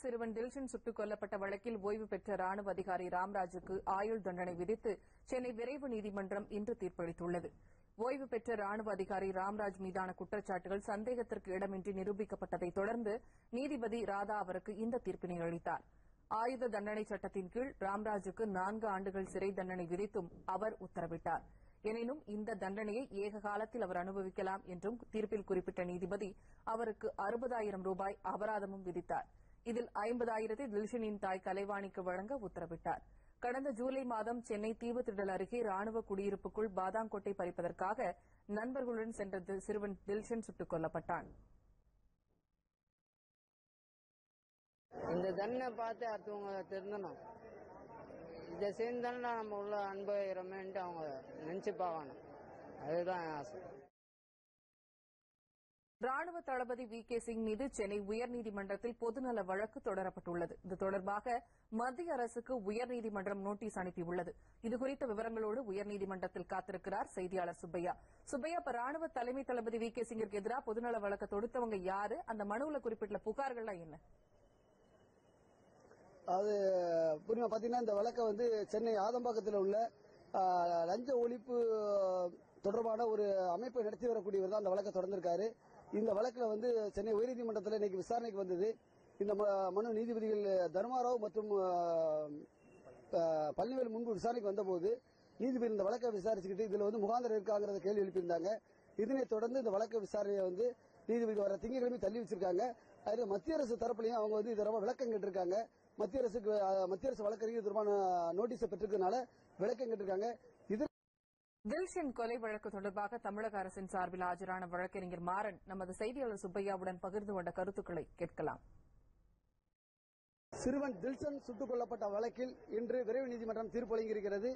சிறுவன் தில்ஷன் சுட்டுக் கொல்லப்பட்ட வழக்கில் ஓய்வு பெற்ற ராணுவ அதிகாரி ராம்ராஜுக்கு ஆயுள் தண்டனை விதித்து சென்னை விரைவு நீதிமன்றம் இன்று தீர்ப்பளித்துள்ளது. ஓய்வு பெற்ற ராணுவ அதிகாரி ராம்ராஜ் மீதான குற்றச்சாட்டுகள் சந்தேகத்திற்கு இடமின்றி நிரூபிக்கப்பட்டதைத் தொடர்ந்து நீதிபதி ராதா அவருக்கு இந்த தீர்ப்பினை அளித்தார். ஆயுத தண்டனை சட்டத்தின் கீழ் ராம்ராஜுக்கு நான்கு ஆண்டுகள் சிறை தண்டனை விதித்தும் அவர் உத்தரவிட்டார். எனினும் இந்த தண்டனையை ஏக காலத்தில் அவர் அனுபவிக்கலாம் என்றும் தீர்ப்பில் குறிப்பிட்ட நீதிபதி அவருக்கு அறுபதாயிரம் ரூபாய் அபராதமும் விதித்தார். இதில் ஐம்பதாயிரத்தை தில்ஷனின் தாய் கலைவாணிக்கு வழங்க உத்தரவிட்டார். கடந்த ஜூலை மாதம் சென்னை தீவுத்திடல் அருகே ராணுவ குடியிருப்புக்குள் பாதாங்கொட்டை பறிப்பதற்காக நண்பர்களுடன் சென்ற சிறுவன் தில்ஷன் சுட்டுக் கொல்லப்பட்டான். இந்த தண்டனை பார்த்து அடுத்தவங்க திருந்தணும். இதை சேர்ந்தாலும் நம்ம உள்ள அனுபவிக்கிறோமேன்ட்டு அவங்க நினைச்சு பார்க்கணும். அதுதான் ஆசை. ராணுவ தளபதி வி கே சிங் மீது சென்னை உயர்நீதிமன்றத்தில் பொதுநல வழக்கு தொடரப்பட்டுள்ளது. இது தொடர்பாக மத்திய அரசுக்கு உயர்நீதிமன்றம் நோட்டீஸ் அனுப்பியுள்ளது. இதுகுறித்த விவரங்களோடு உயர்நீதிமன்றத்தில் காத்திருக்கிறார் செய்தியாளர் சுப்பையா. சுப்பையா இப்ப ராணுவ தலைமை தளபதி வி கே சிங்கிற்கு எதிராக பொதுநல வழக்கு தொடுத்தவங்க யாரு? அந்த மனுவில் குறிப்பிட்ட புகார்கள்லாம் என்ன? அது புரியுமா? பாத்தீங்கன்னா இந்த வழக்கை வந்து சென்னை ஆதம்பாக்கத்தில் உள்ள லஞ்ச ஒழிப்பு தொடர்பான ஒரு அமைப்பை நடத்தி வரக்கூடியவர் தான் அந்த வழக்கை தொடர்ந்திருக்காரு. இந்த வழக்கில் வந்து சென்னை உயர்நீதிமன்றத்தில் இன்னைக்கு விசாரணைக்கு வந்தது. இந்த ம- மனு நீதிபதிகள் தர்மாராவ் மற்றும் ஆ, பழனிவேல் முன்பு விசாரணைக்கு வந்தபோது நீதிபதி இந்த வழக்கை விசாரிச்சுக்கிட்டு இதுல வந்து முகாந்திரம் இருக்காங்கிறத கேள்வி எழுப்பியிருந்தாங்க. இதனைத் தொடர்ந்து இந்த வழக்கு விசாரணையை வந்து நீதிபதி வர திங்கட்கிழமை தள்ளி வச்சிருக்காங்க. அதில் மத்திய அரசு தரப்புலையும் அவங்க வந்து இது ரொம்ப விளக்கம் கேட்டிருக்காங்க. மத்திய அரசுக்கு மத்திய அரசு வழக்கறிஞர் தொடர்பான நோட்டீஸை பெற்றிருக்கனால விளக்கம் கேட்டிருக்காங்க. இது தில்ஷன் கொலை வழக்கு தொடர்பாக தமிழக அரசின் சார்பில் ஆஜரான வழக்கறிஞர் மாறன் நமது செய்தியாளர் சுப்பையாவுடன் பகிர்ந்து கொண்ட கருத்துக்களை கேட்கலாம். சிறுவன் தில்சன் சுட்டுக் கொல்லப்பட்ட வழக்கில் இன்று விரைவு நீதிமன்றம் தீர்ப்பு வழங்கியிருக்கிறது.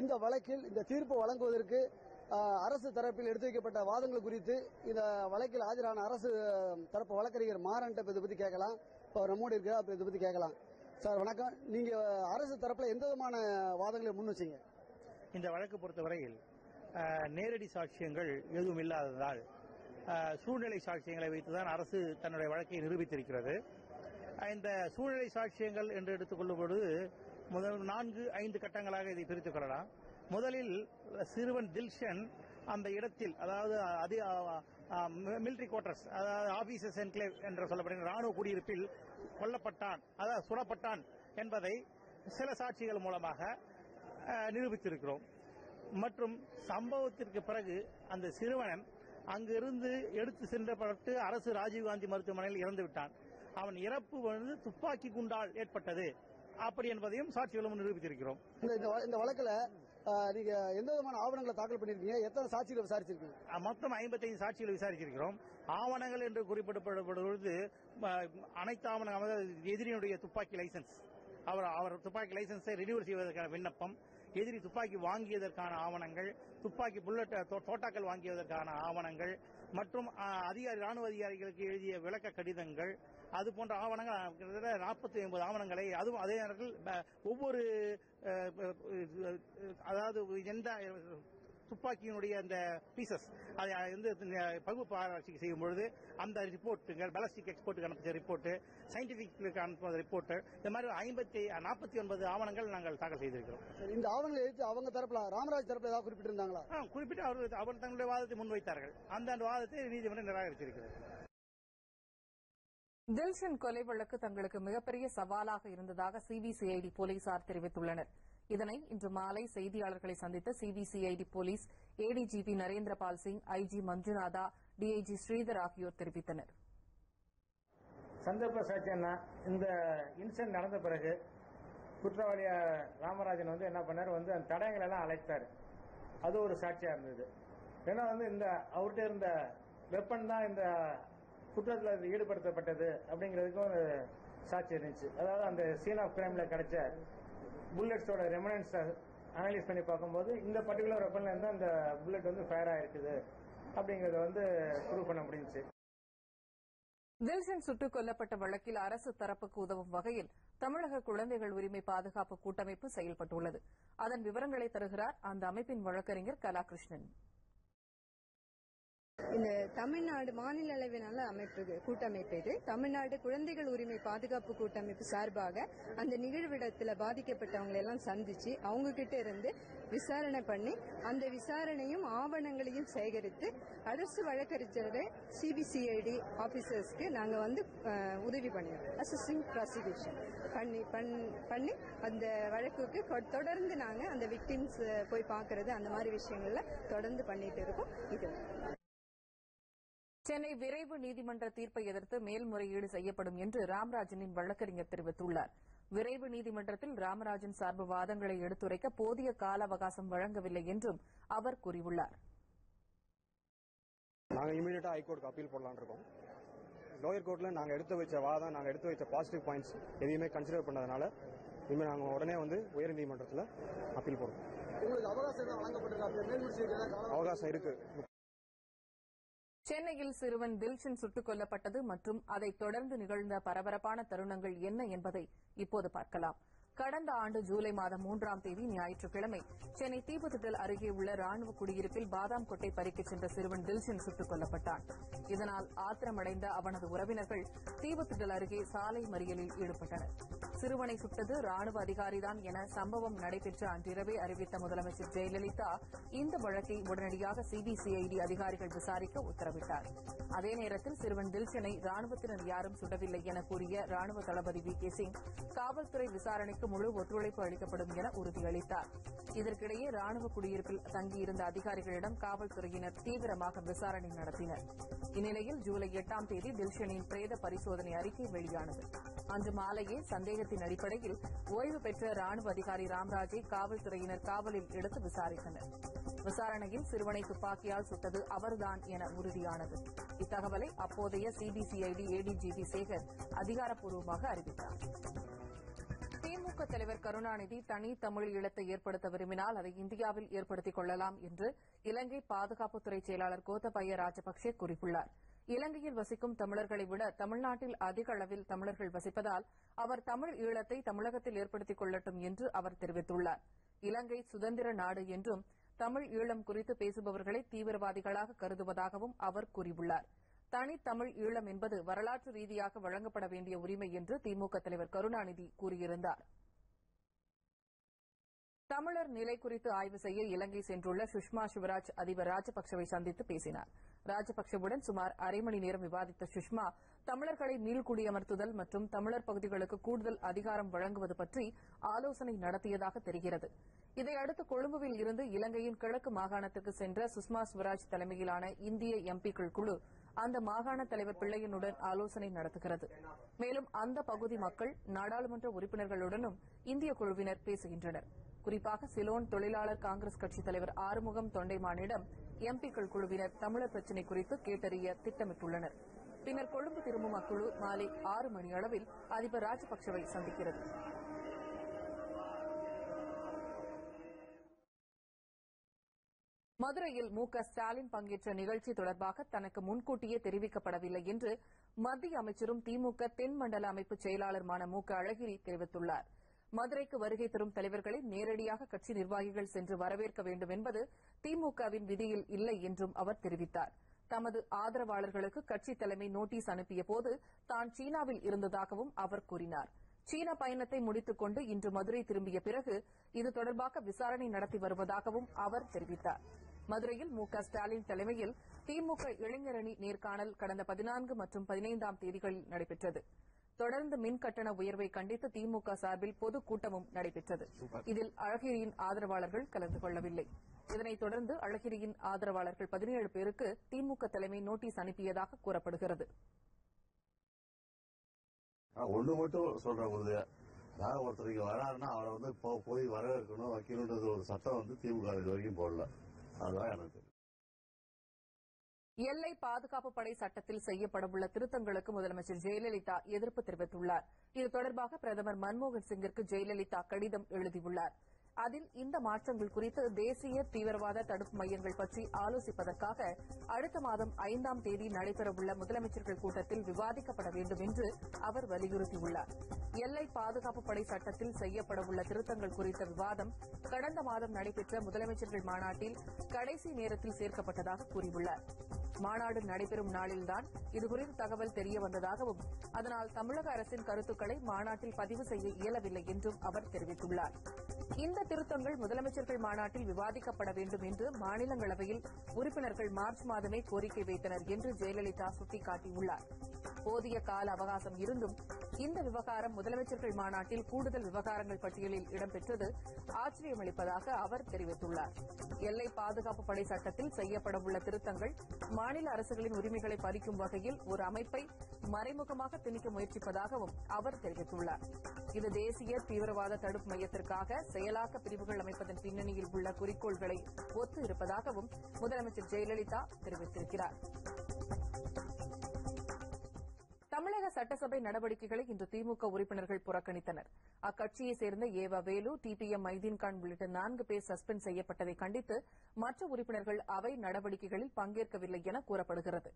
இந்த வழக்கில் இந்த தீர்ப்பு வழங்குவதற்கு அரசு தரப்பில் எடுத்து வைக்கப்பட்ட வாதங்கள் குறித்து இந்த வழக்கில் ஆஜரான அரசு தரப்பு வழக்கறிஞர் மாறன்ட்ட இதை பத்தி கேட்கலாம். இப்போ நம்மோடு இருக்கிறார் இதை பத்தி கேட்கலாம். சார் வணக்கம். நீங்க அரசு தரப்புல எந்த விதமான வாதங்களை முன் வச்சீங்க? இந்த வழக்கு பொறுத்தவரையில் நேரடி சாட்சியங்கள் எதுவும் இல்லாததால் சூழ்நிலை சாட்சியங்களை வைத்துதான் அரசு தன்னுடைய வழக்கை நிரூபித்திருக்கிறது. இந்த சூழ்நிலை சாட்சியங்கள் என்று எடுத்துக்கொள்ளும்பொழுது முதல் நான்கு ஐந்து கட்டங்களாக இதை பிரித்துக் கொள்ளலாம். முதலில் சிறுவன் தில்ஷன் அந்த இடத்தில் அதாவது அதே மிலிட்ரி குவார்டர்ஸ் அதாவது ஆபீசர்ஸ் என்க்ளேவ் என்று சொல்லப்படுகிற ராணுவ குடியிருப்பில் கொல்லப்பட்டான் அதாவது சுடப்பட்டான் என்பதை சில சாட்சிகள் மூலமாக நிரூபித்திருக்கிறோம். மற்றும் சம்பவத்திற்கு பிறகு அந்த சிறுவன் அங்கிருந்து எடுத்து சென்றப்பட்டு அரசு ராஜீவ்காந்தி மருத்துவமனையில் இறந்து விட்டான். அவன் இறப்பு வந்து துப்பாக்கி குண்டால் ஏற்பட்டது. அப்படி என்பதையும் சாட்சிகளும் நிரூபித்திருக்கிறோம். இந்த வழக்குல நீங்க எந்த விதமான ஆவணங்களை தாக்கல் பண்ணிருக்கீங்க எத்தனை சாட்சிகளை விசாரிச்சிருக்கீங்க? மொத்தம் ஐம்பத்தைந்து சாட்சிகளை விசாரிச்சிருக்கிறோம். ஆவணங்கள் என்று குறிப்பிடப்படுவது அனைத்து ஆவணங்கள் எதிரியினுடைய துப்பாக்கி லைசன்ஸ். அவர் அவர் துப்பாக்கி லைசன்ஸை ரினியூவல் செய்வதற்கான விண்ணப்பம். எதிரி துப்பாக்கி வாங்கியதற்கான ஆவணங்கள் துப்பாக்கி புல்லட் தோ- தோட்டாக்கள் வாங்கியதற்கான ஆவணங்கள் மற்றும் அதிகாரி ராணுவ அதிகாரிகளுக்கு எழுதிய விளக்க கடிதங்கள் அது போன்ற ஆவணங்கள் கிட்டத்தட்ட நாற்பத்தி ஒன்பது ஆவணங்களை அதுவும் அதே நேரத்தில் ஒவ்வொரு அதாவது எந்த துப்பாக்கியினுடைய அந்த பீசஸ் அதை வந்து பகுப்பு ஆராய்ச்சி செய்யும் பொழுது அந்த ரிப்போர்ட்டுகள் பலஸ்டிக் எக்ஸ்போர்ட்டுக்கு அனுப்பிச்ச ரிப்போர்ட் சயின்டிபிக் அனுப்பின ரிப்போர்ட் இந்த மாதிரி ஐம்பத்தி நாற்பத்தி ஒன்பது ஆவணங்கள் நாங்கள் தாக்கல் செய்திருக்கிறோம். இந்த ஆவணங்களை எடுத்து அவங்க தரப்புல ராமராஜ் தரப்புல ஏதாவது குறிப்பிட்டிருந்தாங்களா? குறிப்பிட்டு அவர் அவர் தங்களுடைய வாதத்தை முன்வைத்தார்கள். அந்த வாதத்தை நீதிமன்றம் நிராகரித்திருக்கிறது தில்ஷன் கொலை வழக்கு தங்களுக்கு மிகப்பெரிய சவாலாக இருந்ததாக சிபிசிஐடி போலீசார் தெரிவித்துள்ளனர். இதனை இன்று மாலை செய்தியாளர்களை சந்தித்த CBCID police ADGP Narendrapal Singh IG Manjunatha DIG Sridhar ஆகியோர் தெரிவித்தனர். சந்தர்ப்ப சாட்சி என்ன? இந்த இன்சிடென்ட் நடந்த பிறகு குற்றவாளிய ராமராஜன் வந்து என்ன பண்ணார்? வந்து அந்த தடயங்கள் எல்லாம் அழைத்தார். அது ஒரு சாட்சியா இருந்தது. ஏன்னா வந்து இந்த அவர்கிட்ட இருந்த வெப்பன் தான் இந்த குற்றத்தில் ஈடுபடுத்தப்பட்டது அப்படிங்கிறதுக்கும் சாட்சி இருந்துச்சு. அதாவது அந்த சீன் ஆஃப் கிரைம்ல கிடைச்ச புல்லட்ஸோட ரெமனன்ஸ் அனலைஸ் பண்ணி பார்க்கும்போது இந்த பர்டிகுலர் வெப்பன்ல இருந்து அந்த புல்லட் வந்து ஃபயர் ஆயிருக்குது அப்படிங்கறத வந்து ப்ரூவ் பண்ண முடிஞ்சுச்சு. தில்ஷன் சுட்டுக் கொல்லப்பட்ட வழக்கில் அரசு தரப்புக்கு உதவும் வகையில் தமிழக குழந்தைகள் உரிமை பாதுகாப்பு கூட்டமைப்பு செயல்பட்டுள்ளது. அதன் விவரங்களை தருகிறார் அந்த அமைப்பின் வழக்கறிஞர் கலாகிருஷ்ணன். இந்த தமிழ்நாடு மாநில அளவிலான அமைப்பு கூட்டமைப்பு இது. தமிழ்நாடு குழந்தைகள் உரிமை பாதுகாப்பு கூட்டமைப்பு சார்பாக அந்த நிகழ்விடத்துல பாதிக்கப்பட்டவங்களை எல்லாம் சந்திச்சு அவங்க கிட்ட இருந்து விசாரணை பண்ணி அந்த விசாரணையும் ஆவணங்களையும் சேகரித்து அரசு வழக்கறிஞரை சிபிசிஐடி ஆபீசர்ஸ்க்கு நாங்க வந்து உதவி பண்ணிருக்கோம் அசிஸ்டிங் ப்ராசிக்யூஷன் பண்ணி பண்ணி அந்த வழக்குக்கு தொடர்ந்து நாங்க அந்த விக்டிம்ஸ் போய் பார்க்கறது அந்த மாதிரி விஷயங்கள்ல தொடர்ந்து பண்ணிட்டு இருக்கோம். இது. சென்னை விரைவு நீதிமன்ற தீர்ப்பை எதிர்த்து மேல்முறையீடு செய்யப்படும் என்று ராமராஜனின் வழக்கறிஞர் தெரிவித்துள்ளார். விரைவு நீதிமன்றத்தில் ராமராஜன் சார்பு வாதங்களை எடுத்துரைக்க போதிய கால அவகாசம் வழங்கவில்லை என்றும் அவர் கூறியுள்ளார். நாங்கள் இமீடியட்டாக ஹைகோர்ட்டுக்கு அப்பீல் போடலான்னு இருக்கோம். லோயர் கோர்ட்டில் நாங்கள் எடுத்து வச்ச வாதம் நாங்கள் எடுத்து வச்ச பாசிட்டிவ் பாயிண்ட்ஸ் எதையுமே கன்சிடர் பண்ணதுனால இனிமேல் நாங்கள் உடனே வந்து உயர்நீதிமன்றத்தில் அப்பீல் போடுறோம். உங்களுக்கு அவகாசம் என்ன சென்னையில் சிறுவன் தில்ஷன் சுட்டுக் கொல்லப்பட்டது மற்றும் அதைத் தொடர்ந்து நிகழ்ந்த பரபரப்பான தருணங்கள் என்ன என்பதை இப்போது பார்க்கலாம். கடந்த ஆண்டு ஜூலை மாதம் மூன்றாம் தேதி ஞாயிற்றுக்கிழமை சென்னை தீபத்திடல் அருகே உள்ள ராணுவ குடியிருப்பில் பாதாம் கொட்டை பறிக்கச் சென்ற சிறுவன் தில்ஷன் சுட்டுக் கொல்லப்பட்டான். இதனால் ஆத்திரமடைந்த அவனது உறவினர்கள் தீபத்திடல் அருகே சாலை மறியலில் ஈடுபட்டனர். சிறுவனை சுட்டது ராணுவ அதிகாரிதான் என சம்பவம் நடைபெற்ற அன்றிரவே அறிவித்த முதலமைச்சர் ஜெயலலிதா இந்த வழக்கை உடனடியாக சிபிசிஐடி அதிகாரிகள் விசாரிக்க உத்தரவிட்டார். அதே நேரத்தில் சிறுவன் தில்ஷனை ராணுவத்தினர் யாரும் சுடவில்லை என கூறிய ராணுவ தளபதி வி கே சிங் காவல்துறை விசாரணைக்கு முழு ஒத்துழைப்பு அளிக்கப்படும் என உறுதியளித்தார். இதற்கிடையே ராணுவ குடியிருப்பில் தங்கியிருந்த அதிகாரிகளிடம் காவல்துறையினர் தீவிரமாக விசாரணை நடத்தினர். இந்நிலையில் ஜூலை எட்டாம் தேதி தில்ஷனின் பிரேத பரிசோதனை அறிக்கை வெளியானது. அன்று மாலையே சந்தேகத்தின் அடிப்படையில் ஓய்வு பெற்ற ராணுவ அதிகாரி ராம்ராஜை காவல்துறையினர் காவலில் எடுத்து விசாரித்தனர். விசாரணையில் சிறுவனை துப்பாக்கியால் சுட்டது அவர்தான் என உறுதியானது. இத்தகவலை அப்போதைய சிபிசிஐடி ஏடிஜிபி சேகர் அதிகாரப்பூர்வமாக அறிவித்தார். திமுக தலைவர் கருணாநிதி தனி தமிழ் ஈழத்தை ஏற்படுத்த விரும்பினால் அதை இந்தியாவில் ஏற்படுத்திக் கொள்ளலாம் என்று இலங்கை பாதுகாப்புத்துறை செயலாளர் கோத்தபய ராஜபக்சே கூறியுள்ளார். இலங்கையில் வசிக்கும் தமிழர்களை விட தமிழ்நாட்டில் அதிக அளவில் தமிழர்கள் வசிப்பதால் அவர் தமிழ் ஈழத்தை தமிழகத்தில் ஏற்படுத்திக் கொள்ளட்டும் என்று அவர் தெரிவித்துள்ளார். இலங்கை சுதந்திர நாடு என்றும் தமிழ் ஈழம் குறித்து பேசுபவர்களை தீவிரவாதிகளாக கருதுவதாகவும் அவர் கூறியுள்ளார். தனித்தமிழ் ஈழம் என்பது வரலாற்று ரீதியாக வழங்கப்பட வேண்டிய உரிமை என்று திமுக தலைவர் கருணாநிதி கூறியிருந்தார். தமிழர் நிலை குறித்து ஆய்வு செய்ய இலங்கை சென்றுள்ள சுஷ்மா சிவராஜ் அதிபர் ராஜபக்சவை சந்தித்து பேசினார். ராஜபக்சவுடன் சுமார் அரை மணி நேரம் விவாதித்த சுஷ்மா தமிழர்களை மீள்குடியமர்த்துதல் மற்றும் தமிழர் பகுதிகளுக்கு கூடுதல் அதிகாரம் வழங்குவது பற்றி ஆலோசனை நடத்தியதாக தெரிகிறது. இதையடுத்து கொழும்புவில் இருந்து இலங்கையின் கிழக்கு மாகாணத்திற்கு சென்ற சுஷ்மா ஸ்வராஜ் தலைமையிலான இந்திய எம்பிக்கள் குழு அந்த மாகாண தலைவர் பிள்ளையனுடன் ஆலோசனை நடத்துகிறது. மேலும் அந்த பகுதி மக்கள் நாடாளுமன்ற உறுப்பினர்களுடனும் இந்திய குழுவினர் பேசுகின்றனர். குறிப்பாக சிலோன் தொழிலாளர் காங்கிரஸ் கட்சித் தலைவர் ஆறுமுகம் தொண்டைமானிடம் எம்பிக்கள் குழுவினர் தமிழர் பிரச்சினை குறித்து கேட்டறிய திட்டமிட்டுள்ளனர். பின்னர் கொழும்பு திரும்பும் அக்குழு மாலை ஆறு மணி அளவில் அதிபர் ராஜபக்சவை சந்திக்கிறது. மதுரையில் மு க ஸ்டாலின் பங்கேற்ற நிகழ்ச்சி தொடர்பாக தனக்கு முன்கூட்டியே தெரிவிக்கப்படவில்லை என்று மத்திய அமைச்சரும் திமுக தென் மண்டல அமைப்பு செயலாளருமான மு க அழகிரி தெரிவித்துள்ளார். மதுரைக்கு வருகை தரும் தலைவர்களை நேரடியாக கட்சி நிர்வாகிகள் சென்று வரவேற்க வேண்டும் என்பது திமுகவின் விதியில் இல்லை என்றும் அவர் தெரிவித்தார். தமது ஆதரவாளர்களுக்கு கட்சி தலைமை நோட்டீஸ் அனுப்பியபோது தான் சீனாவில் இருந்ததாகவும் அவர் கூறினார். சீன பயணத்தை முடித்துக் கொண்டு இன்று மதுரை திரும்பிய பிறகு இது தொடர்பாக விசாரணை நடத்தி வருவதாகவும் அவர் தெரிவித்தார். மதுரையில் மு க ஸ்டாலின் தலைமையில் திமுக இளைஞரணி நேர்காணல் கடந்த பதினான்கு மற்றும் பதினைந்தாம் தேதிகளில் நடைபெற்றது. தொடர்ந்து மின் கட்டண உயர்வை கண்டித்து திமுக சார்பில் பொதுக்கூட்டமும் நடைபெற்றது. இதில் அழகிரியின் ஆதரவாளர்கள் கலந்து கொள்ளவில்லை. இதனைத் தொடர்ந்து அழகிரியின் ஆதரவாளர்கள் பதினேழு பேருக்கு திமுக தலைமை நோட்டீஸ் அனுப்பியதாக கூறப்படுகிறது. ஒண்ணு மட்டும் சொல்றேன் உறுதியா. அதாவது ஒருத்தர் இங்க வராருன்னா அவரை வந்து போய் வரவேற்கணும் வைக்கணுன்றது ஒரு சட்டம் வந்து திமுக இது வரைக்கும் போடல. அதுதான் எனக்கு. எல்லை பாதுகாப்பு படை சட்டத்தில் செய்யப்படவுள்ள திருத்தங்களுக்கு முதலமைச்சர் ஜெயலலிதா எதிர்ப்பு தெரிவித்துள்ளார். இது தொடர்பாக பிரதமர் மன்மோகன் சிங்கிற்கு ஜெயலலிதா கடிதம் எழுதியுள்ளார். அதில் இந்த மாற்றங்கள் குறித்து தேசிய தீவிரவாத தடுப்பு மையங்கள் பற்றி ஆலோசிப்பதற்காக அடுத்த மாதம் ஐந்தாம் தேதி நடைபெறவுள்ள முதலமைச்சர்கள் கூட்டத்தில் விவாதிக்கப்பட வேண்டும் என்று அவர் வலியுறுத்தியுள்ளார். எல்லை பாதுகாப்பு படை சட்டத்தில் செய்யப்படவுள்ள திருத்தங்கள் குறித்த விவாதம் கடந்த மாதம் நடைபெற்ற முதலமைச்சர்கள் மாநாட்டில் கடைசி நேரத்தில் சேர்க்கப்பட்டதாக கூறியுள்ளார். மாநாடு நடைபெறும் நாளில்தான் இதுகுறித்து தகவல் தெரிய வந்ததாகவும் அதனால் தமிழக அரசின் கருத்துக்களை மாநாட்டில் பதிவு செய்ய இயலவில்லை என்றும் அவர் தெரிவித்துள்ளார். இந்த திருத்தங்கள் முதலமைச்சர்கள் மாநாட்டில் விவாதிக்கப்பட வேண்டும் என்று மாநிலங்களவையில் உறுப்பினர்கள் மார்ச் மாதமே கோரிக்கை வைத்தனர் என்று ஜெயலலிதா சுட்டிக்காட்டியுள்ளார். போதிய கால அவகாசம் இருந்தும் இந்த விவகாரம் முதலமைச்சர்கள் மாநாட்டில் கூடுதல் விவகாரங்கள் பட்டியலில் இடம்பெற்றது ஆச்சரியமளிப்பதாக அவர் தெரிவித்துள்ளார். எல்லை பாதுகாப்பு படை சட்டத்தில் செய்யப்படவுள்ள திருத்தங்கள் மாநில அரசுகளின் உரிமைகளை பறிக்கும் வகையில் ஒரு அமைப்பை மறைமுகமாக திணிக்க முயற்சிப்பதாகவும் அவர் தெரிவித்துள்ளார். இது தேசிய தீவிரவாத தடுப்பு மையத்திற்காக செயலாக்க பிரிவுகள் அமைப்பதன் பின்னணியில் உள்ள குறிக்கோள்களை ஒத்து இருப்பதாகவும் முதலமைச்சர் ஜெயலலிதா தெரிவித்திருக்கிறார். தமிழக சட்டசபை நடவடிக்கைகளை இன்று திமுக உறுப்பினர்கள் புறக்கணித்தனர். அக்கட்சியைச் சேர்ந்த ஏவா வேலு டிபிஎம் மைதீன்கான் உள்ளிட்ட நான்கு பேர் சஸ்பெண்ட் செய்யப்பட்டதை கண்டித்து மற்ற உறுப்பினர்கள் அவை நடவடிக்கைகளில் பங்கேற்கவில்லை என கூறப்படுகிறது.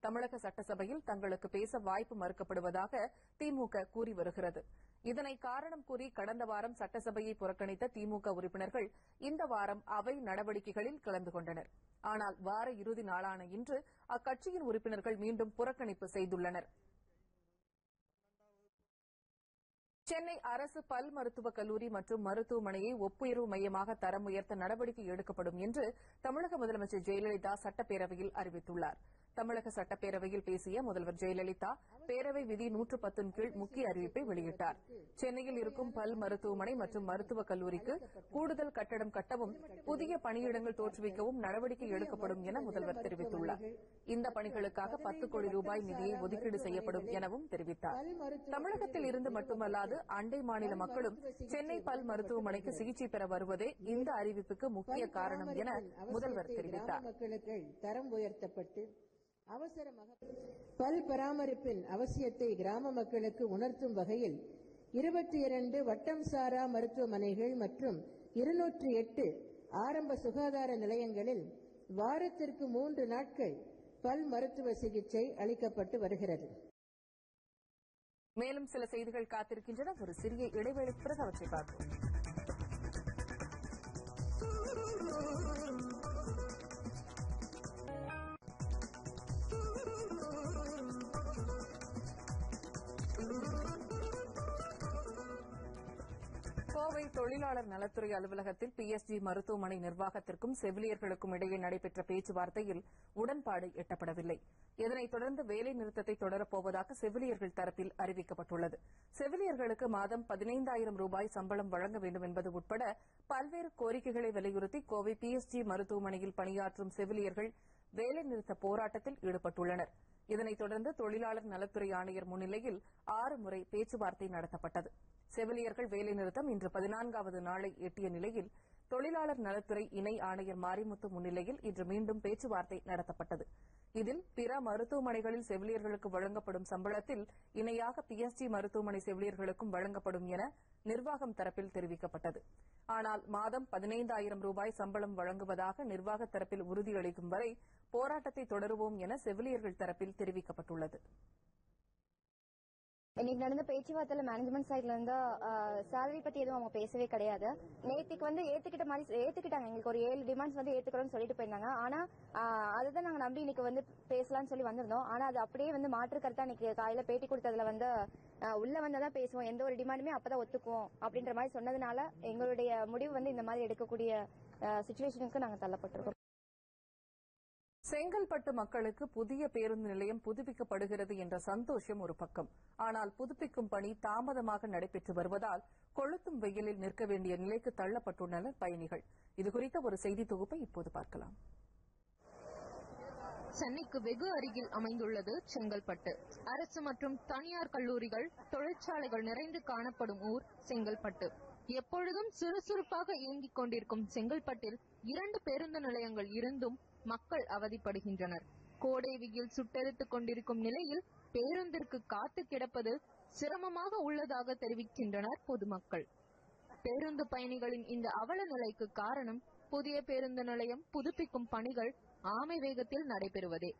தமிழக சட்டசபையில் தங்களுக்கு பேச வாய்ப்பு மறுக்கப்படுவதாக திமுக கூறி வருகிறது. இதனை காரணம் கூறி கடந்த வாரம் சட்டசபையை புறக்கணித்த திமுக உறுப்பினர்கள் இந்த வாரம் அவை நடவடிக்கைகளில் கலந்து கொண்டனர். ஆனால் வார இறுதி நாளான இன்று அக்கட்சியின் உறுப்பினர்கள் மீண்டும் புறக்கணிப்பு செய்துள்ளனர். சென்னை அரசு பல் மருத்துவக் கல்லூரி மற்றும் மருத்துவமனையை ஒப்புயர்வு மையமாக தரம் உயர்த்த நடவடிக்கை எடுக்கப்படும் என்று தமிழக முதலமைச்சர் ஜெயலலிதா சட்டப்பேரவையில் அறிவித்துள்ளார். தமிழக சட்டப்பேரவையில் பேசிய முதல்வர் ஜெயலலிதா பேரவை விதி நூற்று பத்தின் கீழ் முக்கிய அறிவிப்பை வெளியிட்டார். சென்னையில் இருக்கும் பல் மருத்துவமனை மற்றும் மருத்துவக் கல்லூரிக்கு கூடுதல் கட்டடம் கட்டவும் புதிய பணியிடங்கள் தோற்றுவிக்கவும் நடவடிக்கை எடுக்கப்படும் என முதல்வர் தெரிவித்துள்ளார். இந்த பணிகளுக்காக பத்து கோடி ரூபாய் நிதியை ஒதுக்கீடு செய்யப்படும் எனவும் தெரிவித்தார். தமிழகத்தில் இருந்து மட்டுமல்லாது அண்டை மாநில மக்களும் சென்னை பல் மருத்துவமனைக்கு சிகிச்சை பெற வருவதே இந்த அறிவிப்புக்கு முக்கிய காரணம் என முதல்வர் தெரிவித்தார். மக்களுக்கு தரம் உயர்த்தப்பட்டு அவசரமாக பல் பராமரிப்பின் அவசியத்தை கிராம மக்களுக்கு உணர்த்தும் வகையில் இருபத்தி இரண்டு வட்டம் சாரா மருத்துவமனைகள் மற்றும் இருநூற்றி எட்டு ஆரம்ப சுகாதார நிலையங்களில் வாரத்திற்கு மூன்று நாட்கள் பல் மருத்துவ சிகிச்சை அளிக்கப்பட்டு வருகிறது. மேலும் சில செய்திகள் காத்திருக்கின்றன. ஒரு சிறிய இடைவேளைக்கு பிறகு அவற்றை பார்ப்போம். தொழிலாளர் நலத்துறை அலுவலகத்தில் பிஎஸ்ஜி மருத்துவமனை நிர்வாகத்திற்கும் செவிலியர்களுக்கும் இடையே நடைபெற்ற பேச்சுவார்த்தையில் உடன்பாடு எட்டப்படவில்லை. இதனைத் தொடர்ந்து வேலை நிறுத்தத்தை தொடரப்போவதாக செவிலியர்கள் தரப்பில் அறிவிக்கப்பட்டுள்ளது. செவிலியர்களுக்கு மாதம் பதினைந்தாயிரம் ரூபாய் சம்பளம் வழங்க வேண்டும் என்பது உட்பட பல்வேறு கோரிக்கைகளை வலியுறுத்தி கோவை பிஎஸ்ஜி மருத்துவமனையில் பணியாற்றும் செவிலியர்கள் வேலைநிறுத்த போராட்டத்தில் ஈடுபட்டுள்ளனர். இதனைத் தொடர்ந்து தொழிலாளர் நலத்துறை ஆணையர் முன்னிலையில் ஆறு முறை பேச்சுவார்த்தை நடத்தப்பட்டது. செவிலியர்கள் வேலைநிறுத்தம் இன்று பதினான்காவது நாளை எட்டிய நிலையில் தொழிலாளர் நலத்துறை இணை ஆணையர் மாரிமுத்து முன்னிலையில் இன்று மீண்டும் பேச்சுவார்த்தை நடத்தப்பட்டது. இதில் பிற மருத்துவமனைகளில் செவிலியர்களுக்கு வழங்கப்படும் சம்பளத்தில் இணையாக பிஎஸ்டி மருத்துவமனை செவிலியர்களுக்கும் வழங்கப்படும் என நிர்வாகம் தரப்பில் தெரிவிக்கப்பட்டது. ஆனால் மாதம் பதினைந்தாயிரம் ரூபாய் சம்பளம் வழங்குவதாக நிர்வாக தரப்பில் உறுதியளிக்கும் வரை போராட்டத்தை தொடருவோம் என செவிலியர்கள் தரப்பில் தெரிவிக்கப்பட்டுள்ளது. இன்னைக்கு நடந்த பேச்சுவார்த்தையில மேனேஜ்மெண்ட் சைட்ல இருந்து சேலரி பத்தி எதுவும் அவங்க பேசவே கிடையாது. நேத்திக்கு வந்து ஏத்துக்கிட்ட மாதிரி ஏத்துக்கிட்டாங்க. எங்களுக்கு ஒரு ஏழு டிமாண்ட்ஸ் வந்து ஏத்துக்கிறோம்னு சொல்லிட்டு போயிருந்தாங்க. ஆனா அதுதான் நாங்க நம்பி இன்னைக்கு வந்து பேசலாம்னு சொல்லி வந்திருந்தோம். ஆனா அது அப்படியே வந்து மாற்று கருத்தா இன்னைக்கு காலையில பேட்டி கொடுத்ததுல வந்து உள்ள வந்தாதான் பேசுவோம். எந்த ஒரு டிமாண்டுமே அப்பதான் ஒத்துக்குவோம் அப்படின்ற மாதிரி சொன்னதுனால எங்களுடைய முடிவு வந்து இந்த மாதிரி எடுக்கக்கூடிய சுச்சுவேஷனுக்கு நாங்க தள்ளப்பட்டிருக்கோம். செங்கல்பட்டு மக்களுக்கு புதிய பேருந்து நிலையம் புதுப்பிக்கப்படுகிறது என்ற சந்தோஷம் ஒரு பக்கம். ஆனால் புதுப்பிக்கும் பணி தாமதமாக நடைபெற்று வருவதால் கொளுத்தும் வெயிலில் நிற்க வேண்டிய நிலைக்கு தள்ளப்பட்டுள்ளனர் பயணிகள். இதுகுறித்த ஒரு செய்தி தொகுப்பை இப்போது பார்க்கலாம். சென்னைக்கு வெகு அருகில் அமைந்துள்ளது செங்கல்பட்டு. அரசு மற்றும் தனியார் கல்லூரிகள் தொழிற்சாலைகள் நிறைந்து காணப்படும் ஊர் செங்கல்பட்டு. எப்பொழுதும் சுறுசுறுப்பாக இயங்கிக் கொண்டிருக்கும் செங்கல்பட்டில் இரண்டு பேருந்து நிலையங்கள் இருந்தும் மக்கள் அவதிப்படுகின்றனர். கோடை வெயில் சுட்டெரித்துக் கொண்டிருக்கும் நிலையில் பேருந்திற்கு காத்து கிடப்பது சிரமமாக உள்ளதாக தெரிவிக்கின்றனர் பொதுமக்கள். பேருந்து பயணிகளின் இந்த அவல நிலைக்கு காரணம் புதிய பேருந்து நிலையம் புதுப்பிக்கும் பணிகள் ஆமை வேகத்தில் நடைபெறுவதே.